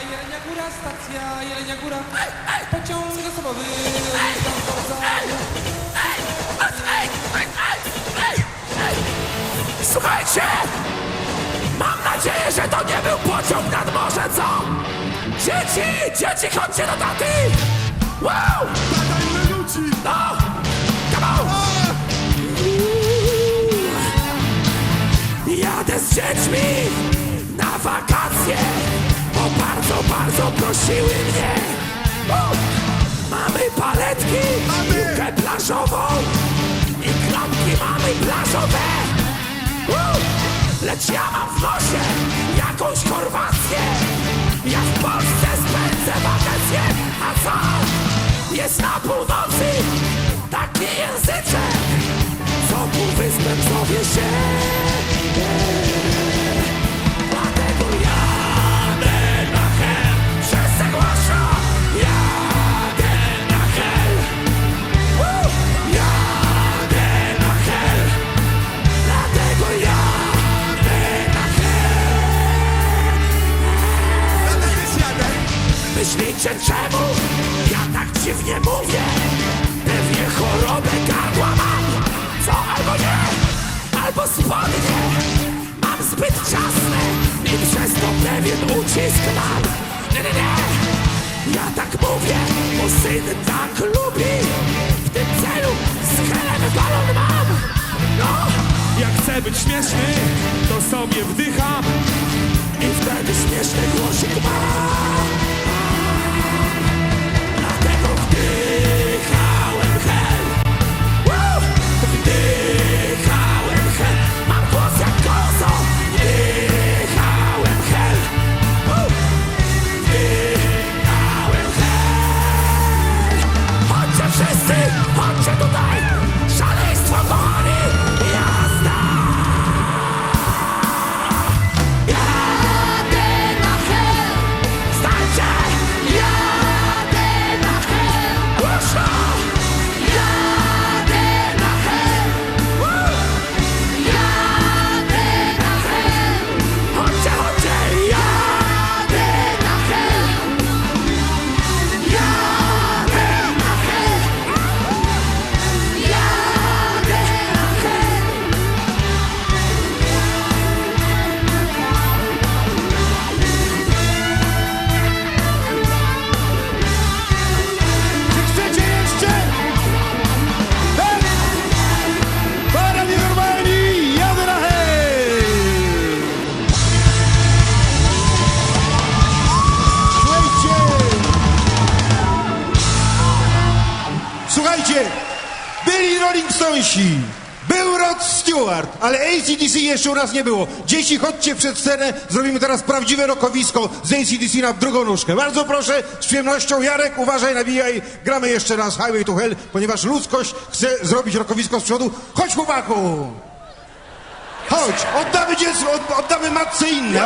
Jelenia Góra, stacja Jelenia Góra. Pociąg osobowy. Słuchajcie! Mam nadzieję, że to nie był pociąg nad morze, co? Dzieci! Dzieci, chodźcie do taty! Wow! No! Come on! Jadę z dziećmi na wakacje, bardzo, bardzo prosiły mnie. Mamy paletki, piłkę plażową i klamki mamy plażowe. Lecz ja mam w nosie jakąś Chorwację Ja w Polsce spędzę wakacje A co? Jest na północy taki języczek Co półwyspem zowie się Czemu? Ja tak dziwnie mówię? Pewnie chorobę gardła mam. Co albo nie, albo spodnie. Mam zbyt ciasne i przez to pewien ucisk mam. Nie, nie, nie. Ja tak mówię, bo syn tak lubi. W tym celu z helem balon mam. No Jak chcę być śmieszny, to sobie wdycham I wtedy śmieszny głosik ma Był Rod Stewart, ale ACDC jeszcze u nas nie było. Dzieci, chodźcie przed scenę, zrobimy teraz prawdziwe rokowisko z ACDC na drugą nóżkę. Bardzo proszę, z przyjemnością, Jarek, uważaj, nawijaj, gramy jeszcze raz Highway to Hell, ponieważ ludzkość chce zrobić rokowisko z przodu. Chodź, chłopaku! Chodź, oddamy dziecku, od, oddamy matce inne!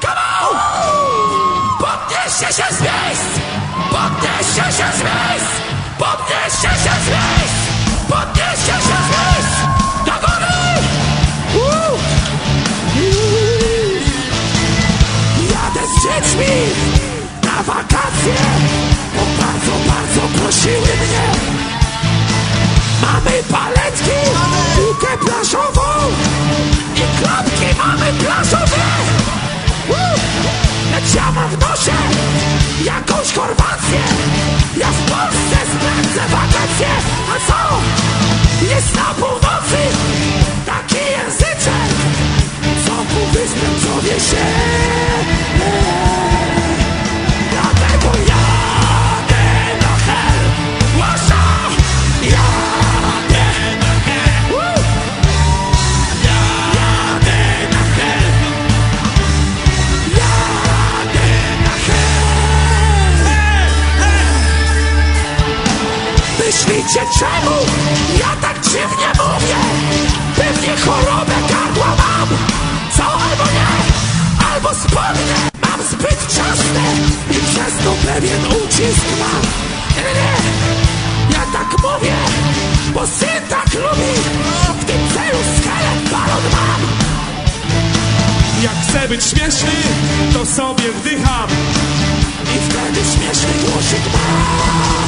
Come on! Podnieście się z na wakacje, bo bardzo, bardzo prosiły mnie. Mamy paletki, piłkę plażową i klapki mamy plażowe. Lecz ja mam w nosie jakąś Chorwację. Ja w Polsce spędzę wakacje. A co? Jest na się czemu? Ja tak dziwnie mówię. Pewnie chorobę gardła mam. Co albo nie, albo spodnie. Mam zbyt ciasne i przez to pewien ucisk mam. Nie, nie, ja tak mówię Bo syn tak lubi W tym celu skelet balon mam. Jak chcę być śmieszny, to sobie wdycham. I wtedy śmieszny głosik mam.